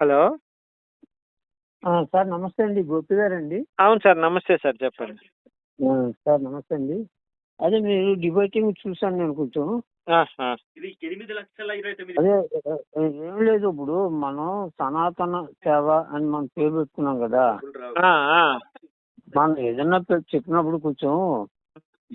Hello? ఆ, sir నమస్తే అండి గోపి గారండి. అవును సార్ నమస్తే సార్ చెప్పండి. సార్ నమస్తే అండి. అదే మీరు డిబేటింగ్ చూసాను నేను కొంచెం. అదే ఏ- లేదు ఇప్పుడు మనం సనాతన సేవ అని మనం పేరు పెట్టుకున్నాం కదా. ఆ, ఆ. మనం ఏదన్నా చెప్పినప్పుడు కొంచెం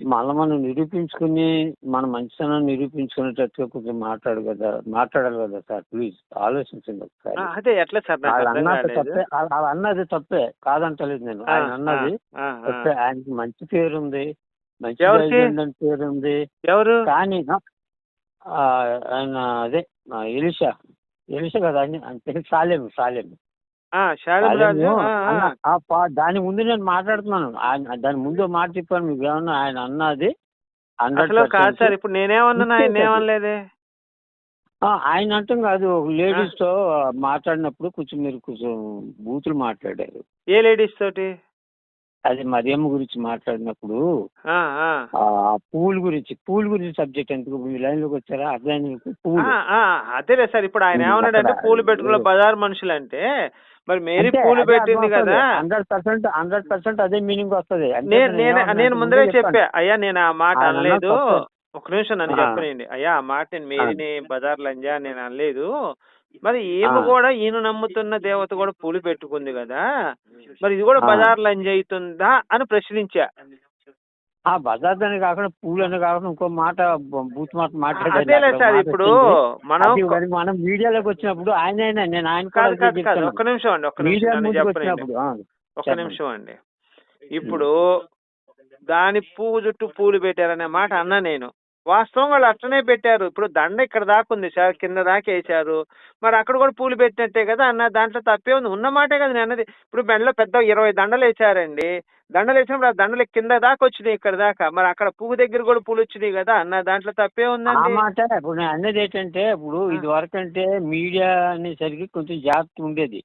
మళ్ళీ మనం నిరూపించుకుని మన మంచితనం నిరూపించుకునేటట్టుగా కొంచెం మాట్లాడు కదా మాట్లాడాలి కదా సార్ ప్లీజ్ ఆలోచించండి ఒకసారి. అదే ఎట్లా సార్ అన్నది తప్పే వాళ్ళ- అన్నది తప్పే కాదంటలేదు నేను. ఆయన అన్నది. తప్పే. ఆయనకి మంచి పేరు ఉంది మంచి పేరు ఉంది ఎవరు? కానీ ఆయన అదే ఎలిషా ఎలిషా కదా శాలం రాజు సాలేము పా- దాని ముందు నేను మాట్లాడుతున్నాను. దాని ముందు మాట చెప్పాను మీకు ఏమన్నా ఆయన అన్నది అసలు కాదు సార్ ఇప్పుడు నేనేమన్నాను ఆయన ఏమనలేదే ఆయన అంటాం కాదు లేడీస్తో మాట్లాడినప్పుడు కొంచెం మీరు కొంచెం బూతులు మాట్లాడారు. ఏ లేడీస్ తోటి? అది మరియమ్మ గురించి మాట్లాడినప్పుడు పూల్ గురించి పూల్ గురించి సబ్జెక్ట్ ఎందుకు? మీ లైన్లోకి వచ్చారా? అర్థం అదేలే సార్ ఇప్పుడు ఆయన ఏమన్నాడంటే పూలు పెట్టుకున్న బజార్ మనుషులు అంటే మరి మేరీ పూలు పెట్టింది కదా. హండ్రెడ్ పర్సెంట్ హండ్రెడ్ పర్సెంట్ అదే మీనింగ్ వస్తుంది. నేను నేను ముందరే ముందే చెప్పా. చెప్పాను. అయ్యా నేను ఆ మాట అనలేదు. ఒక నిమిషం నన్ను. చెప్పనండి అయ్యా ఆ మాట నేను మేరీని బజార్ లంజా నేను అనలేదు. మరి ఆ. కూడా ఈయన నమ్ముతున్న దేవత కూడా పూలు పెట్టుకుంది కదా. మరి ఇది కూడా. బజార్ లంజ అవుతుందా అని ప్రశ్నించా. ఆ బజార్ అని కాకుండా పూలు అని కాకుండా ఇంకో మాట బూత్ మాట మాట్లాడారు ఇప్పుడు. మనం మనం మీడియాలోకి వచ్చినప్పుడు ఆయన ఆయన నేను ఆయన. ఒక్క నిమిషం అండి ఒక్క నిమిషం ఒక్క. నిమిషం అండి. ఇప్పుడు దాని పువ్వు చుట్టూ పూలు పెట్టారనే మాట అన్నా నేను. వాస్తవం వాళ్ళు అట్లనే పెట్టారు. ఇప్పుడు దండ ఇక్కడ దాకా ఉంది సార్ కింద దాకా వేశారు. మరి అక్కడ కూడా పూలు పెట్టినట్టే కదా అన్న దాంట్లో తప్పే ఉంది. ఉన్న మాటే కదా నేను అన్నది. ఇప్పుడు మెడలో పెద్ద ఇరవై దండలు వేశారండి. దండలు వేసినప్పుడు ఆ దండలు కింద దాకా వచ్చినాయి ఇక్కడ దాకా. మరి అక్కడ పువ్వు దగ్గర కూడా పూలు వచ్చినాయి కదా అన్న దాంట్లో తప్పే ఉందండి. మాట ఇప్పుడు నేను అన్నది ఏంటంటే ఇప్పుడు ఇది వరకు అంటే మీడియా అనేసరికి కొంచెం జాగ్రత్త ఉండేది.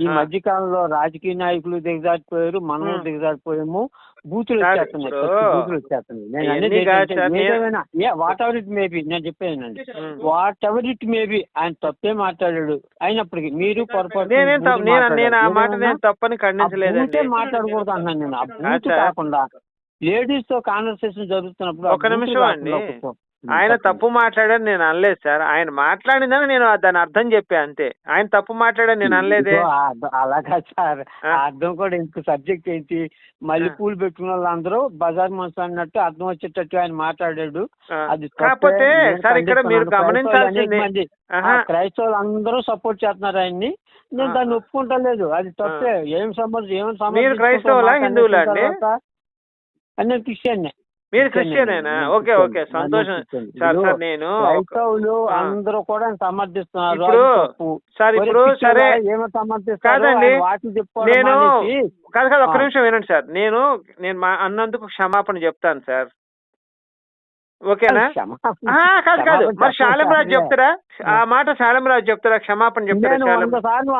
ఈ. మధ్య కాలంలో రాజకీయ నాయకులు దిగజారిపోయారు మనం ఉమ్. దిగజారిపోయాము బూతులు వచ్చేస్తున్నాయి బూతులు వాట్ ఎవర్ ఇట్ మేబీ నేను చెప్పేదండి. వాట్ ఎవర్ ఇట్ మేబీ ఆయన తప్పే మాట్లాడాడు అయినప్పటికీ మీరు పొరపాటు తప్పని మాట్లాడకూడదు అన్నాను నేను ఆ బూత్. కాకుండా లేడీస్తో కాన్వర్సేషన్ జరుగుతున్నప్పుడు ఒక నిమిషం అండి. ఆయన. తప్పు మాట్లాడారు నేను అనలేదు సార్. ఆయన మాట్లాడిందని నేను దాని అర్థం చెప్పా అంతే. ఆయన తప్పు మాట్లాడారు నేను అనలేదే. అలాగా సార్. అర్థం కూడా ఇంకో సబ్జెక్ట్ ఏంటి? మళ్ళీ. పూలు పెట్టుకున్న వాళ్ళందరూ బజార్ మనుషులు అన్నట్టు అర్థం వచ్చేటట్టు ఆయన మాట్లాడాడు. అది. కాకపోతే సార్ ఇక్కడ మీరు గమనించాల్సింది క్రైస్తవులు అందరూ సపోర్ట్ చేస్తున్నారు ఆయన్ని. నేను. దాన్ని ఒప్పుకుంటా లేదు అది తప్పే. ఏం సంబంధం ఏం మీరు క్రైస్తవులా, హిందువులా అండి? నేను క్రిస్టియన్ మీరు క్రిస్టియనేనా ఓకే ఓకే సంతోషం సార్ సార్ నేను క్రైస్తవులు. అందరూ కూడా సమర్థిస్తున్నారు ఇప్పుడు. సార్ ఇప్పుడు సరే ఏమో సమర్థిస్తారో కాదండి. నేను కాదు కాదు ఒక్క. నిమిషం వినండి సార్ నేను నేను మా అన్నందుకు క్షమాపణ చెప్తాను సార్ ఓకేనా? కాదు కాదు. మరి శాలంరాజు. చెప్తారా? ఆ మాట శాలంరాజు చెప్తారా? క్షమాపణ చెప్తారా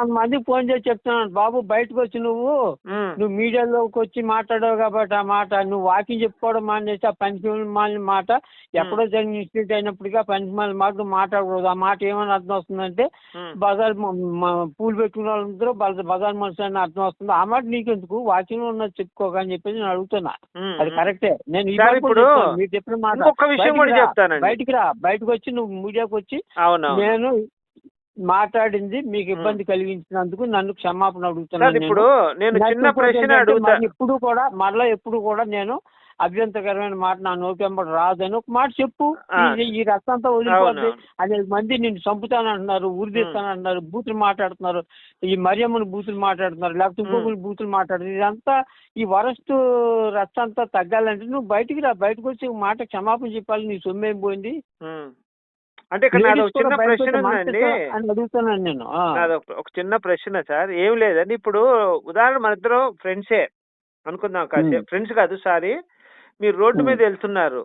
మందికి ఫోన్ చేసి చెప్తున్నాను. బాబు బయటకు వచ్చి నువ్వు. నువ్వు మీడియాలోకి వచ్చి మాట్లాడావు కాబట్టి ఆ మాట నువ్వు వాకింగ్ చెప్పుకోవడం మానేసి ఆ పనికిమాలిన మాట ఎక్కడో జరిగిన ఇన్స్టిట్యూట్ అయినప్పటికీ ఆ పనికిమాలిన మాట నువ్వు మాట్లాడకూడదు. ఆ మాట ఏమని అర్థం వస్తుందంటే. బజార్ పూలు పెట్టుకున్న వాళ్ళందరూ బజ- బజార్ మనుషులు అని అర్థం వస్తుంది. ఆ మాట నీకెందుకు? వాకింగ్ ఉన్నది చెప్పుకోక అని చెప్పేసి నేను అడుగుతున్నా. అది కరెక్టే. నేను ఇప్పుడు. మీరు చెప్పిన మాట విషయం కూడా రా, చెప్తానండి. బయటికి రా. బయటకు వచ్చి నువ్వు మీడియాకి వచ్చి అవును నేను మాట్లాడింది మీకు ఇబ్బంది కలిగించినందుకు నన్ను క్షమాపణ అడుగుతున్నాను ఇప్పుడు నేను చిన్న ప్రశ్న ఏంటంటే అడుగుతా. మరి ఎప్పుడు కూడా మరలా ఎప్పుడు కూడా నేను అభ్యంతరకరమైన మాట నా నోటి వెంబడి రాదని ఒక మాట చెప్పు. ఈ- ఈ రక్తం అంతా అవును వదిలిపోద్ది అనేక మంది నిన్ను చంపుతానంటున్నారు ఉరిదిస్తానంటున్నారు బూతులు మాట్లాడుతున్నారు ఈ మరియమ్మని బూతులు మాట్లాడుతున్నారు లేకపోతే ఇంకొకరు బూతులు మాట్లాడుతున్నారు. ఇదంతా ఈ వరస్ట్ అంతా తగ్గాలంటే నువ్వు బయటికి రా బయటకు వచ్చి మాట క్షమాపణ చెప్పాలి నీ సొమ్మేం పోయింది. అంటే ఇక్కడ చిన్న ప్రశ్న ఉందండి. అని అడుగుతున్నాను నేను. ఒక చిన్న ప్రశ్న సార్. ఏం లేదండి ఇప్పుడు ఉదాహరణ మన ఇద్దరు ఫ్రెండ్సే అనుకుందాం కాసేపు. ఫ్రెండ్స్ కాదు సారీ. మీరు రోడ్డు మీద వెళ్తున్నారు.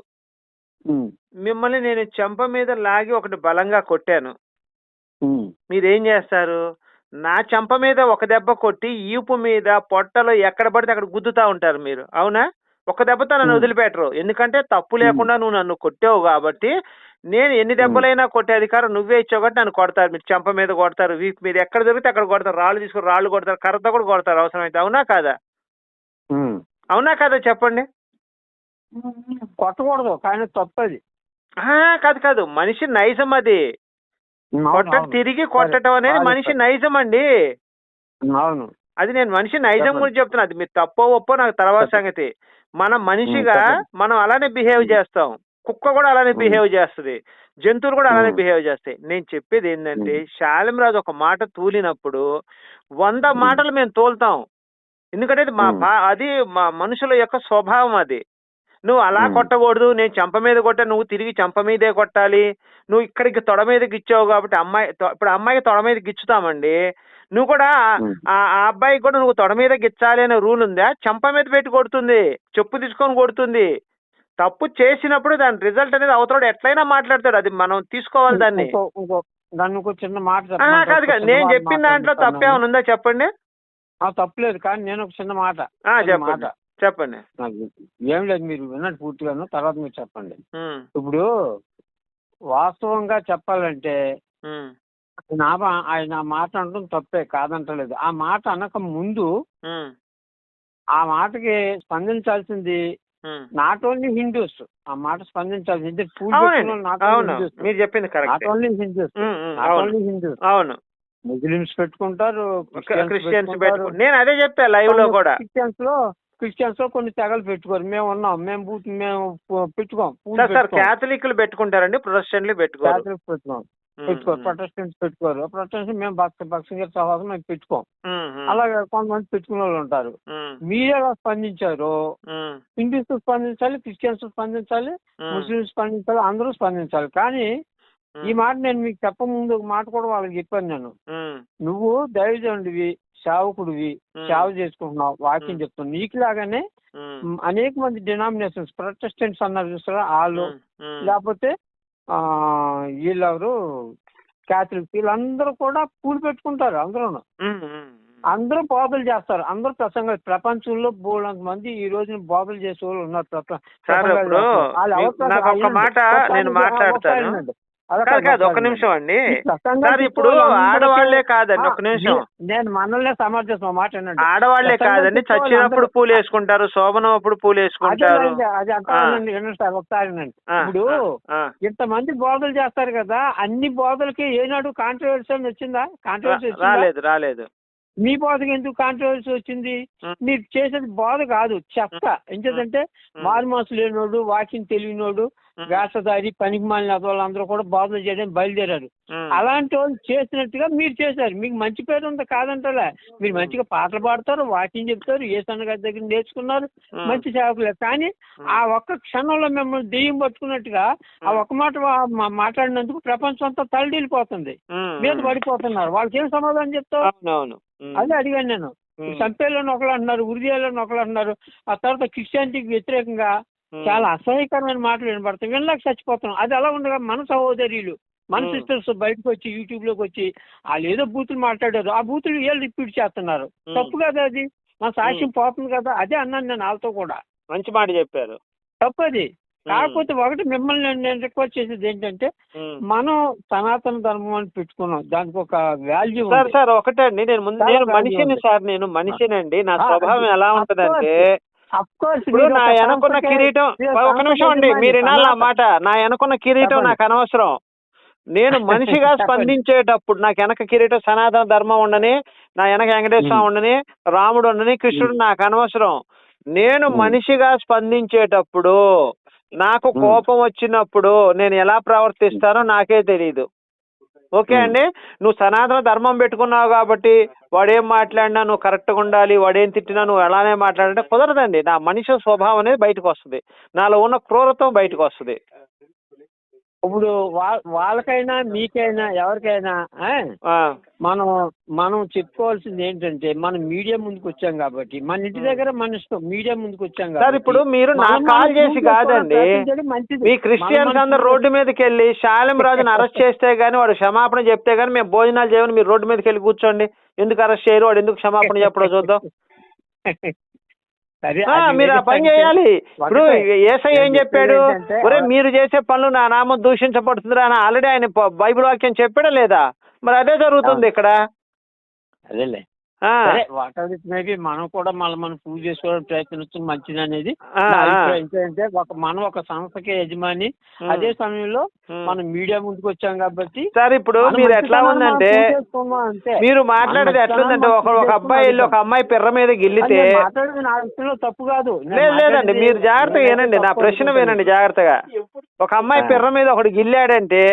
మిమ్మల్ని నేను చెంప మీద లాగి ఒకటి బలంగా కొట్టాను. మీరు ఏం చేస్తారు? నా చెంప మీద ఒక దెబ్బ కొట్టి ఈపు మీద పొట్టలో ఎక్కడ పడితే అక్కడ గుద్దుతా ఉంటారు మీరు. అవునా? ఒక దెబ్బతో నన్ను. వదిలిపెట్టరు. ఎందుకంటే తప్పు లేకుండా నువ్వు నన్ను కొట్టావు కాబట్టి నేను ఎన్ని దెబ్బలైనా కొట్టే అధికారం నువ్వే ఇచ్చావు కాబట్టి నన్ను కొడతారు. మీరు చెంప మీద కొడతారు. వీపు మీద ఎక్కడ దొరికితే అక్కడ కొడతారు. రాళ్ళు తీసుకుని రాళ్ళు కొడతారు. కర్రతో కూడా కొడతారు. అవసరమైతే అవునా కాదా. అవునా కాదా చెప్పండి? కొట్టకూడదు కానీ తప్పది కాదు కాదు మనిషి నైజం అది కొట్ట తిరిగి కొట్టడం అనేది మనిషి. నైజం అండి అవును అది నేను మనిషి నైజం. గురించి చెప్తున్నా అది మీరు తప్పో ఒప్పో నాకు తర్వాత. సంగతి మనం మనిషిగా. మనం అలానే బిహేవ్ చేస్తాం కుక్క కూడా అలానే. బిహేవ్ చేస్తుంది జంతువులు కూడా అలానే. బిహేవ్ చేస్తాయి నేను చెప్పేది ఏంటంటే ఉమ్. శాలిమరాజు ఒక మాట తూలినప్పుడు వంద. మాటలు మేము తోలుతాం ఎందుకంటే మా అది మా మనుషుల యొక్క స్వభావం అది నువ్వు అలా. కొట్టకూడదు నేను చెంప మీద కొట్ట నువ్వు తిరిగి చెంప మీదే కొట్టాలి నువ్వు ఇక్కడికి తొడ మీద గిచ్చావు కాబట్టి అమ్మాయి ఇప్పుడు అమ్మాయికి తొడ మీద గిచ్చుతామండి నువ్వు కూడా. ఆ అబ్బాయికి కూడా నువ్వు తొడ మీద గిచ్చాలి అనే రూల్ ఉందా చెంప మీద పెట్టి కొడుతుంది చెప్పు తీసుకొని కొడుతుంది తప్పు చేసినప్పుడు దాని రిజల్ట్ అనేది అవతల ఎట్లయినా మాట్లాడతాడు అది మనం తీసుకోవాలి దాన్ని దాన్ని చిన్న మాట? కాదు కాదు నేను చెప్పిన దాంట్లో. తప్పేమైనా ఉందా చెప్పండి ఆ, తప్పులేదు కానీ నేను ఒక చిన్న మాట మాట చెప్పండి. నాకు ఏం లేదు మీరు విన్నట్టు పూర్తిగాను తర్వాత మీరు చెప్పండి. ఇప్పుడు వాస్తవంగా చెప్పాలంటే ఆయన ఆయన మాట అనడం తప్పే కాదంటలేదు. ఆ మాట అనక ముందు ఆ మాటకి స్పందించాల్సింది. Not only Hindus. ఆ మాట స్పందించాల్సింది మీరు చెప్పింది not only Hindus. Not only Hindus. అవును. ముస్లిమ్స్ పెట్టుకుంటారు క్రిస్టియన్స్ నేను అదే చెప్పా లైవ్లో కూడా. క్రిస్టియన్స్లో క్రిస్టియన్స్లో కొన్ని తెగలు పెట్టుకోరు. మేము ఉన్నాం. మేము బూత్ మేము పెట్టుకోం. Sir sir పెట్టుకోం. క్యాథలిక్లు పెట్టుకుంటారండి ప్రొటెస్టెంట్లు పెట్టుకోరు. క్యాథలిక్స్ పెట్టుకోం. పెట్టుకోరు. ప్రొటెస్టెంట్స్ పెట్టుకోరు. ప్రొటెస్టెంట్స్ మేము భక్త భక్సింగర్ సహవాసం మేము పెట్టుకోం. అలాగే కొంతమంది పెట్టుకునే వాళ్ళు ఉంటారు. మీరు ఎలా స్పందించారు. హిందూస్ స్పందించాలి క్రిస్టియన్స్ స్పందించాలి ఉమ్, ముస్లిమ్స్ స్పందించాలి అందరూ స్పందించాలి. కానీ ఈ మాట నేను మీకు చెప్పముందు ఒక మాట కూడా వాళ్ళకి చెప్పాను నేను. నువ్వు దైవజనుడివి సేవకుడివి సేవ చేసుకుంటున్నావు వాక్యం. చెప్తున్నావు. నీకు లాగానే అనేక మంది డినామినేషన్స్ ప్రొటెస్టెంట్స్ అన్నారు చూస్తారా వాళ్ళు. లేకపోతే ఆ, వీళ్ళెవరు? క్యాథలిక్స్ వీళ్ళందరూ కూడా పూలు పెట్టుకుంటారు అందరూ అందరూ బోధలు చేస్తారు. అందరూ ప్రసంగాలు. ప్రపంచంలో బోలంత మంది ఈ రోజున బోధలు చేసే వాళ్ళు ఉన్నారు. మాట నేను మాట్లాడతాను. కాదు కాదు ఒక్క నిమిషం అండి. సార్ ఇప్పుడు ఆడవాళ్ళే కాదండి ఒక్క నిమిషం. నేను మనల్నే సమర్థిస్తాను మా మాట ఆడవాళ్ళే కాదండి చచ్చినప్పుడు పూలు వేసుకుంటారు శోభనం అప్పుడు పూలు వేసుకుంటారు అది సార్ ఒకసారి ఇప్పుడు ఇంతమంది బోధలు చేస్తారు కదా అన్ని బోధలకి ఏనాడు కాంట్రవర్సీ వచ్చిందా? కాంట్రవర్సీ రాలేదు రాలేదు. మీ బోధకి ఎందుకు కాంట్రవర్సీ వచ్చింది. మీరు చేసేది బోధ కాదు చెత్త ఎందుకంటే ఉం. మారుమాసు లేనోడు వాకింగ్ తెలియనోడు. వేసదారి పనికి మాలిన వాళ్ళందరూ కూడా బోధలు చేయడం బయలుదేరారు. అలాంటి వాళ్ళు చేసినట్టుగా మీరు చేశారు మీకు మంచి పేరు ఉంది కాదంటలే మీరు మంచిగా పాటలు పాడతారు వాకింగ్ చెప్తారు ఏ గారి దగ్గర నేర్చుకున్నారు. మంచి సేవకులే కానీ. ఆ ఒక్క క్షణంలో మిమ్మల్ని దెయ్యం పట్టుకున్నట్టుగా ఆ ఒక్క మాట మాట్లాడినందుకు ప్రపంచం అంతా తలడిల్లిపోతుంది. మీద పడిపోతున్నారు వాళ్ళకి ఏం సమాధానం అవునవును అదే అడిగాను నేను. చంపేళ్ళని ఒకళ్ళు అంటున్నారు ఉరిదేయాలని ఒకళ్ళు అంటున్నారు. ఆ తర్వాత క్రిస్టియానిటీకి వ్యతిరేకంగా. చాలా అసహ్యకరమైన మాటలు వినబడతాయి. వినలేక చచ్చిపోతున్నాం. అది అలా ఉండగా మన సహోదరులు మన. సిస్టర్స్ బయటకు వచ్చి యూట్యూబ్లోకి వచ్చి వాళ్ళు ఏదో బూతులు మాట్లాడారు. ఆ బూతులు వీళ్ళు రిపీట్ చేస్తున్నారు. తప్పు కదా అది? మన సాక్ష్యం పోతుంది కదా? అదే అన్నాను నేను వాళ్ళతో కూడా. మంచి మాట చెప్పారు. తప్పు అది. కాకపోతే ఒకటి మిమ్మల్ని నేను- రిక్వెస్ట్ చేసేది ఏంటంటే. మనం సనాతన ధర్మం అని పెట్టుకున్నాం దానికి ఒక వాల్యూ సార్ సార్ ఒకటే అండి నేను ముందు నేను మనిషిని. సార్ నేను మనిషినండి నా స్వభావం ఎలా ఉంటదంటే ఇప్పుడు నా వెనకున్న కిరీటం ఒక నిమిషం అండి మీరు వినాలి నా మాట నా వెనకున్న కిరీటం. నాకు అనవసరం నేను మనిషిగా. స్పందించేటప్పుడు నాకు వెనక కిరీటం సనాతన ధర్మం ఉండని నా వెనక వెంకటేశ్వర. ఉండని రాముడు ఉండని కృష్ణుడు నాకు అనవసరం నేను. మనిషిగా స్పందించేటప్పుడు నాకు. కోపం వచ్చినప్పుడు నేను ఎలా ప్రవర్తిస్తానో నాకే తెలియదు ఓకే. అండి? నువ్వు సనాతన ధర్మం పెట్టుకున్నావు కాబట్టి వాడేం మాట్లాడినా నువ్వు కరెక్ట్గా ఉండాలి వాడేం తిట్టినా నువ్వు ఎలానే మాట్లాడంటే కుదరదండి. నా మనిషి స్వభావం అనేది బయటకు వస్తుంది నాలో ఉన్న క్రూరత్వం బయటకు వస్తుంది ఇప్పుడు వాళ్ళకైనా మీకైనా ఎవరికైనా మనం మనం చెప్పుకోవాల్సింది ఏంటంటే మనం మీడియా ముందుకు వచ్చాం కాబట్టి మన ఇంటి దగ్గర మన ఇష్టం మీడియా ముందుకు వచ్చాం సార్ కాబట్టి ఇప్పుడు మీరు నాకు కాల్ చేసి కాదండి. మీ క్రిస్టియన్స్ అందరు రోడ్డు మీదకి వెళ్ళి శాలిం రాజుని అరెస్ట్ చేస్తే గానీ వాడు క్షమాపణ చెప్తే గానీ మేము భోజనాలు చేయమని మీరు రోడ్డు మీదకి వెళ్ళి కూర్చోండి. ఎందుకు అరెస్ట్ చేయరు? వాడు ఎందుకు క్షమాపణ చెప్పడో చూద్దాం. మీరు ఆ పని. చేయాలి ఇప్పుడు ఒకటే. ఏసై ఏం చెప్పాడు ఒరే మీరు చేసే పనులు నా నామం దూషించబడుతుందిరా అని ఆల్రెడీ ఆయన బైబిల్ వాక్యం చెప్పాడా లేదా మరి అదే జరుగుతుంది ఇక్కడ అదేలే ఆ, సరే వాటర్ మేబీ మనం కూడా మళ్ళీ మనం పూజ చేసుకోవడానికి ప్రయత్నించడం మంచిది అనేది ఏంటంటే ఒక మనం ఒక సంస్థకే యజమాని అదే సమయంలో. మనం మీడియా ముందుకు వచ్చాం కాబట్టి సార్ ఇప్పుడు మీరు ఎట్లా ఉందంటే మీరు మాట్లాడేది మన ఎట్లుందంటే ఒక ఒక అబ్బాయి వెళ్ళి ఒక అమ్మాయి పిర్ర మీద గిల్లితే అది నేను మాట్లాడేది నా విషయంలో తప్పు కాదు. లేదు లేదండి మీరు జాగ్రత్తగా వినండి నా ప్రశ్న. వినండి జాగ్రత్తగా. ఒక అమ్మాయి. పిర్ర మీద ఒకడు గిల్లాడంటే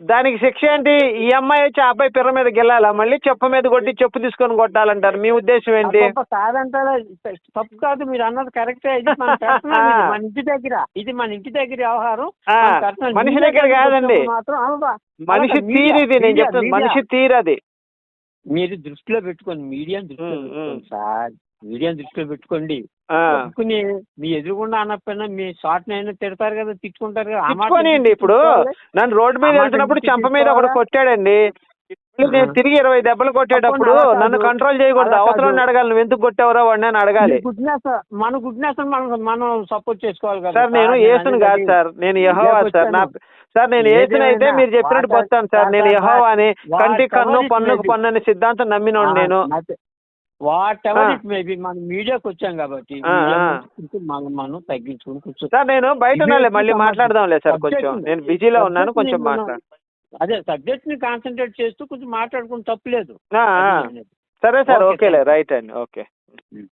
దానికి శిక్ష ఏంటి? ఈ అమ్మాయి వచ్చి ఆ అబ్బాయి పిర్ర మీద గిల్లాలా? మళ్ళీ చెప్పు మీద కొట్టి చెప్పు తీసుకొని కొట్టాలంటారు. మీ ఉద్దేశం ఏంటి? కాదంటారా? తప్పు కాదు మీరు అన్నది కరెక్టే ఇది మన personal ఇది, మన ఇంటి దగ్గర. ఇది మన ఇంటి దగ్గర వ్యవహారం. ఆ, మన personal. మనిషి మీడియా దగ్గర కాదండి. మాత్రం మనిషి అలాగే మీడియా, తీరిది నేను మీడియా, చెప్తాను మీడియా. మనిషి తీరది మీరు దృష్టిలో పెట్టుకోండి. మీడియాని దృష్టిలో ఉమ్, పెట్టుకోండి. సార్ మీడియాని దృష్టిలో పెట్టుకోండి. ఒప్పుకుని మీ ఎదురుగుండా అనకపోయినా మీ షార్ట్ అయినా తిడతారు కదా తిట్టుకుంటారు కదా తిట్టుకోనియండి ఇప్పుడు? నన్ను రోడ్డు మీద వెళ్తున్నప్పుడు చెంప మీద ఒకడు తిట్టుకోవాలా? కొట్టాడండి నేను. తిరిగి ఇరవై దెబ్బలు కొట్టేటప్పుడు. నన్ను కంట్రోల్ చేయకూడదు అవసరం. అడగాలి నువ్వు ఎందుకు కొట్టావురా వాడిని అని అడగాలి మన గుడ్నెస్ మనం మనం సపోర్ట్ చేసుకోవాలి కదా సార్ నేను ఏసును కాదు సార్ నేను యహోవా సార్ నా సార్ నేను ఏసును అయితే మీరు చెప్పినట్టు బతాను సార్ నేను యహోవా అని వాటర్ కంటి కన్ను పన్నుకు. పన్ను అనే సిద్ధాంతం నమ్మినోడు నేను వాట్ ఎవర్. ఇట్ మేబీ మనం మీడియాకి వచ్చాం కాబట్టి. ముందు కొంచెం మనం మనం తగ్గించుకుని సార్ నేను బయట మళ్ళీ. మాట్లాడదాంలే సార్ కొంచెం నేను బిజీలో ఉన్నాను కొంచెం మాట్లాడు అదే సబ్జెక్ట్ని కాన్సన్ట్రేట్ చేస్తూ కొంచెం మాట్లాడుకుని తప్పలేదు. అది. సరే సార్ ఓకేలే. రైట్ అండి ఓకే Hmm.